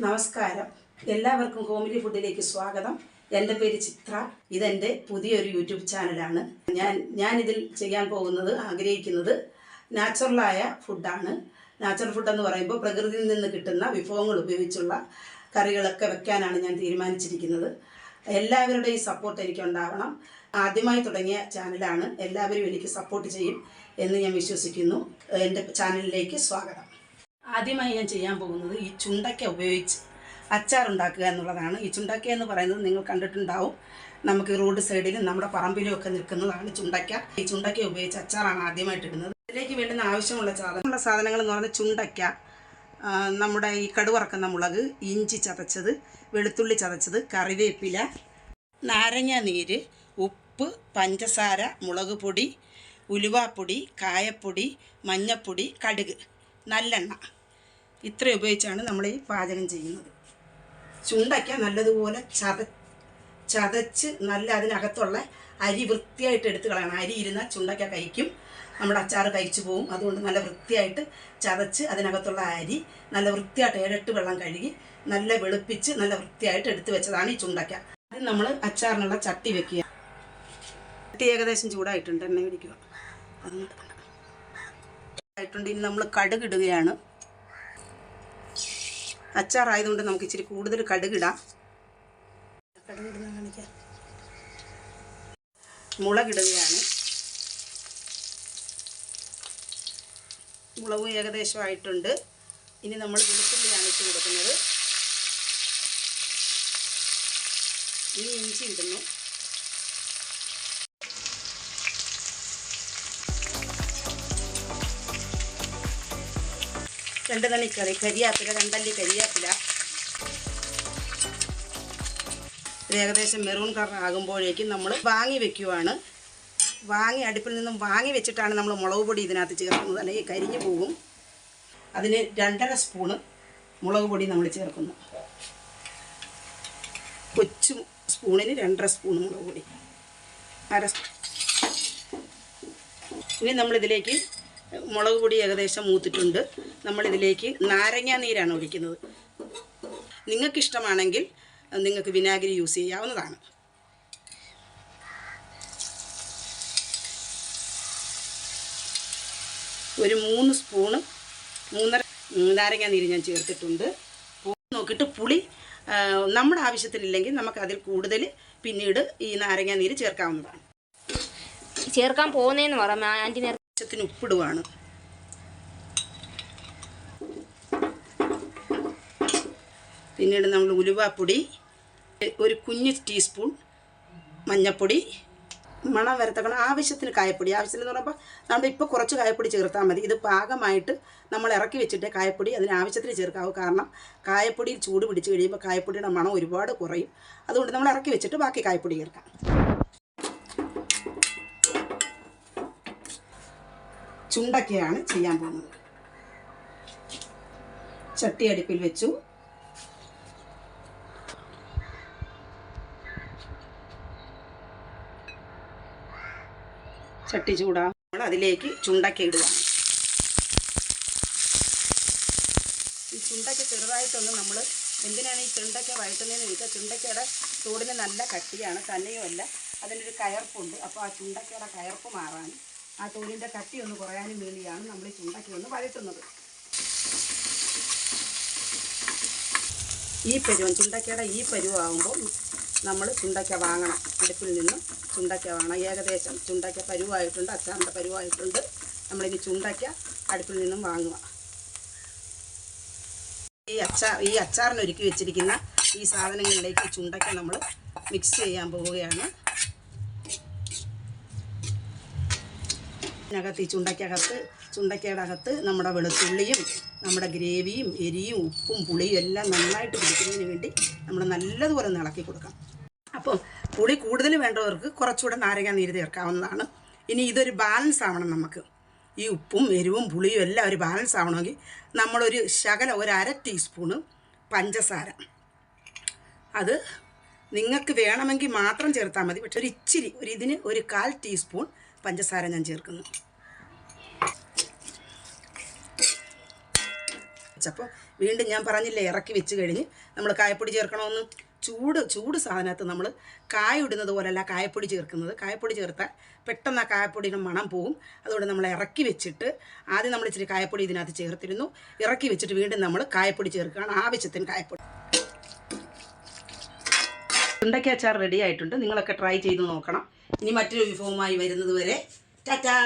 നമസ്കാരം. എല്ലാവർക്കും ഹോമിലി ഫുഡിലേക്ക് സ്വാഗതം. എന്റെ പേര് ചിത്ര. ഇതെന്റെ പുതിയൊരു യൂട്യൂബ് ചാനലാണ്. ഞാൻ ഞാനിതിൽ ചെയ്യാൻ പോകുന്നത് ആഗ്രഹിക്കുന്നത് നാച്ചുറലായ ഫുഡാണ്. നാച്ചുറൽ ഫുഡ് എന്ന് പറയുമ്പോൾ പ്രകൃതിയിൽ നിന്ന് കിട്ടുന്ന വിഭവങ്ങൾ ഉപയോഗിച്ചുള്ള കറികളൊക്കെ വെക്കാനാണ് ഞാൻ തീരുമാനിച്ചിരിക്കുന്നത്. എല്ലാവരുടെയും സപ്പോർട്ട് എനിക്കുണ്ടാവണം. ആദ്യമായി തുടങ്ങിയ ചാനലാണ്. എല്ലാവരും എനിക്ക് സപ്പോർട്ട് ചെയ്യും എന്ന് ഞാൻ വിശ്വസിക്കുന്നു. എന്റെ ചാനലിലേക്ക് സ്വാഗതം. ആദ്യമായി ഞാൻ ചെയ്യാൻ പോകുന്നത് ഈ ചുണ്ടയ്ക്ക ഉപയോഗിച്ച് അച്ചാർ ഉണ്ടാക്കുക എന്നുള്ളതാണ്. ഈ ചുണ്ടയ്ക്ക എന്ന് പറയുന്നത് നിങ്ങൾ കണ്ടിട്ടുണ്ടാവും. നമുക്ക് റോഡ് സൈഡിലും നമ്മുടെ പറമ്പിലും ഒക്കെ നിൽക്കുന്നതാണ് ചുണ്ടയ്ക്ക. ഈ ചുണ്ടയ്ക്ക ഉപയോഗിച്ച് അച്ചാറാണ് ആദ്യമായിട്ട് ഇടുന്നത്. ഇതിലേക്ക് വേണ്ടുന്ന ആവശ്യമുള്ള സാധനമുള്ള സാധനങ്ങൾ എന്ന് പറയുന്നത് ചുണ്ടയ്ക്ക. നമ്മുടെ ഈ കടുവറക്കുന്ന മുളക് ഇഞ്ചി ചതച്ചത് വെളുത്തുള്ളി ചതച്ചത് കറിവേപ്പില നാരങ്ങ നീര് ഉപ്പ് പഞ്ചസാര മുളക് പൊടി ഉലുവാപ്പൊടി കായപ്പൊടി മഞ്ഞപ്പൊടി കടുക് നല്ലെണ്ണ. ഇത്ര ഉപയോഗിച്ചാണ് നമ്മൾ ഈ പാചകം ചെയ്യുന്നത്. ചുണ്ടയ്ക്ക നല്ലതുപോലെ ചത ചതച്ച് നല്ല അതിനകത്തുള്ള അരി വൃത്തിയായിട്ട് എടുത്ത് കളയണം. അരി ഇരുന്നാൽ ചുണ്ടയ്ക്ക കഴിക്കും. നമ്മുടെ അച്ചാർ കഴിച്ചു പോകും അതുകൊണ്ട് നല്ല വൃത്തിയായിട്ട് ചതച്ച് അതിനകത്തുള്ള അരി നല്ല വൃത്തിയായിട്ട് ഏഴെട്ട് വെള്ളം കഴുകി നല്ല വെളുപ്പിച്ച് നല്ല വൃത്തിയായിട്ട് എടുത്തു വെച്ചതാണ് ഈ ചുണ്ടയ്ക്ക. അത് നമ്മൾ അച്ചാറിനുള്ള ചട്ടി വെക്കുക. ചട്ടി ഏകദേശം ചൂടായിട്ടുണ്ട്. എണ്ണ പിടിക്കുക അതുകൊണ്ട് ആയിട്ടുണ്ട്. ഇനി നമ്മൾ കടുക് ഇടുകയാണ്. അച്ചാറായതുകൊണ്ട് നമുക്ക് ഇച്ചിരി കൂടുതൽ കടുകിടാം. കടുകിടുന്ന കാണിക്കാം മുളകിടുകയാണ്. മുളകും ഏകദേശം ആയിട്ടുണ്ട് ഇനി നമ്മൾ വെളുത്തുള്ളിയാണ് ഇട്ട് കൊടുക്കുന്നത്. ഇനി ഇഞ്ചി ഇടുന്നു. രണ്ട് തണിക്കറി കരിയാപ്പില രണ്ടല്ലി കരിയാപ്പില. ഇത് ഏകദേശം മെറൂൺ കളർ ആകുമ്പോഴേക്കും നമ്മൾ വാങ്ങി വെക്കുവാണ്. വാങ്ങി അടുപ്പിൽ നിന്നും വാങ്ങി വെച്ചിട്ടാണ് നമ്മൾ മുളക് പൊടി ഇതിനകത്ത് ചേർക്കുന്നത്. അല്ലെങ്കിൽ കരിഞ്ഞു പോകും. അതിന് രണ്ടര സ്പൂണ് മുളക് പൊടി നമ്മൾ ചേർക്കുന്നു. കൊച്ചു സ്പൂണിന് രണ്ടര സ്പൂൺ മുളക് പൊടി. അര ഇനി നമ്മളിതിലേക്ക് മുളക് പൊടി ഏകദേശം മൂത്തിട്ടുണ്ട്. നമ്മളിതിലേക്ക് നാരങ്ങാ നീരാണ് ഒഴിക്കുന്നത്. നിങ്ങൾക്കിഷ്ടമാണെങ്കിൽ നിങ്ങൾക്ക് വിനാഗിരി യൂസ് ചെയ്യാവുന്നതാണ്. ഒരു മൂന്ന് സ്പൂണ് മൂന്നര നാരങ്ങ നീര് ഞാൻ ചേർത്തിട്ടുണ്ട്. നോക്കിയിട്ട് പുളി നമ്മുടെ ആവശ്യത്തിനില്ലെങ്കിൽ നമുക്ക് അതിൽ കൂടുതൽ പിന്നീട് ഈ നാരങ്ങ നീര് ചേർക്കാവുന്നതാണ്. ചേർക്കാൻ പോകുന്നതെന്ന് പറയാം. ആന്റി ആവശ്യത്തിന് ഉപ്പിടുവാണ്. പിന്നീട് നമ്മൾ ഉലുവാപ്പൊടി ഒരു കുഞ്ഞ് ടീസ്പൂൺ മഞ്ഞൾപ്പൊടി മണം വരത്തക്കണം. ആവശ്യത്തിന് കായപ്പൊടി. ആവശ്യത്തിന് എന്ന് പറയുമ്പോൾ നമ്മൾ ഇപ്പോൾ കുറച്ച് കായപ്പൊടി ചേർത്താൽ മതി. ഇത് പാകമായിട്ട് നമ്മൾ ഇറക്കി വെച്ചിട്ട് കായപ്പൊടി അതിന് ആവശ്യത്തിന് ചേർക്കാവൂ. കാരണം കായപ്പൊടിയിൽ ചൂട് പിടിച്ച് കഴിയുമ്പോൾ കായപ്പൊടിയുടെ മണം ഒരുപാട് കുറയും. അതുകൊണ്ട് നമ്മൾ ഇറക്കി വെച്ചിട്ട് ബാക്കി കായപ്പൊടി ചേർക്കാം. ചുണ്ടൊക്കെയാണ് ചെയ്യാൻ പോകുന്നത്. ചട്ടി അടുപ്പിൽ വെച്ചു. ചട്ടി ചൂടാ നമ്മൾ അതിലേക്ക് ചുണ്ടക്ക ഇടുക. ഈ ചുണ്ടക്ക ചെറുതായിട്ടൊന്ന് നമ്മൾ എന്തിനാണ് ഈ ചുണ്ടക്ക വഴറ്റുന്നതെന്ന് ചോദിച്ചാൽ ചുണ്ടക്കയുടെ തോടിന് നല്ല കട്ടിയാണ് തന്നെയുമല്ല. അതിനൊരു കയർപ്പുണ്ട്. അപ്പോൾ ആ ചുണ്ടക്കയുടെ കയർപ്പ് മാറാൻ ആ തോലിന്റെ കട്ടി ഒന്ന് കുറയാനും വേണ്ടിയാണ് നമ്മൾ ഈ ചുണ്ടക്ക ഒന്ന് വഴറ്റുന്നത് ഈ പരുവം ചുണ്ടക്കയുടെ ഈ പരുവാകുമ്പോൾ നമ്മൾ ചുണ്ടക്ക വാങ്ങണം. അടുപ്പിൽ നിന്ന് ചുണ്ടക്ക വാങ്ങണം. ഏകദേശം ചുണ്ടക്ക പരുവായിട്ടുണ്ട് അച്ചാറിന്റെ പരുവായിട്ടുണ്ട്. നമ്മളിനി ചുണ്ടക്ക അടുപ്പിൽ നിന്നും വാങ്ങുക. ഈ അച്ചാർ ഈ അച്ചാറിനൊരുക്കി വെച്ചിരിക്കുന്ന ഈ സാധനങ്ങളിലേക്ക് ചുണ്ടക്ക നമ്മൾ മിക്സ് ചെയ്യാൻ പോവുകയാണ്. ഇതിനകത്ത് ഈ ചുണ്ടയ്ക്കകത്ത് ചുണ്ടയ്ക്കയുടെ അകത്ത് നമ്മുടെ വെളുത്തുള്ളിയും നമ്മുടെ ഗ്രേവിയും എരിയും ഉപ്പും പുളിയും എല്ലാം നന്നായിട്ട് പിടിക്കുന്നതിന് വേണ്ടി നമ്മൾ നല്ലതുപോലെ ഒന്ന് ഇളക്കി കൊടുക്കാം അപ്പം പുളി കൂടുതൽ വേണ്ടവർക്ക് കുറച്ചുകൂടെ നാരങ്ങ നീര് ചേർക്കാവുന്നതാണ്. ഇനി ഇതൊരു ബാലൻസ് ആവണം നമുക്ക്. ഈ ഉപ്പും എരിവും പുളിയും എല്ലാം ഒരു ബാലൻസ് ആവണമെങ്കിൽ നമ്മളൊരു ശകലം ഒരു അര ടീസ്പൂണ് പഞ്ചസാര. അത് നിങ്ങൾക്ക് വേണമെങ്കിൽ മാത്രം ചേർത്താൽ മതി. പക്ഷെ ഒരു ഇച്ചിരി ഒരു ഇതിന് ഒരു കാൽ ടീസ്പൂൺ പഞ്ചസാര ഞാൻ ചേർക്കുന്നു. അപ്പോൾ വീണ്ടും ഞാൻ പറഞ്ഞില്ലേ ഇറക്കി വെച്ച് കഴിഞ്ഞ് നമ്മൾ കായപ്പൊടി ചേർക്കണമെന്ന് ചൂട് ചൂട് സാധനത്ത് നമ്മൾ കായ ഇടുന്നത് പോലെയല്ല കായപ്പൊടി ചേർക്കുന്നത്. കായപ്പൊടി ചേർത്താൽ പെട്ടെന്ന് ആ കായപ്പൊടിയുടെ മണം പോവും. അതുകൊണ്ട് നമ്മൾ ഇറക്കി വെച്ചിട്ട് ആദ്യം നമ്മൾ ഇച്ചിരി കായപ്പൊടി ഇതിനകത്ത് ചേർത്തിരുന്നു. ഇറക്കി വെച്ചിട്ട് വീണ്ടും നമ്മൾ കായപ്പൊടി ചേർക്കുകയാണ് ആവശ്യത്തിന് കായപ്പൊടി. ഉണ്ടയ്ക്ക അച്ചാർ റെഡി ആയിട്ടുണ്ട്. നിങ്ങളൊക്കെ ട്രൈ ചെയ്ത് നോക്കണം. ഇനി മറ്റൊരു വിഭവമായി വരുന്നത് വരെ. ടാറ്റാ!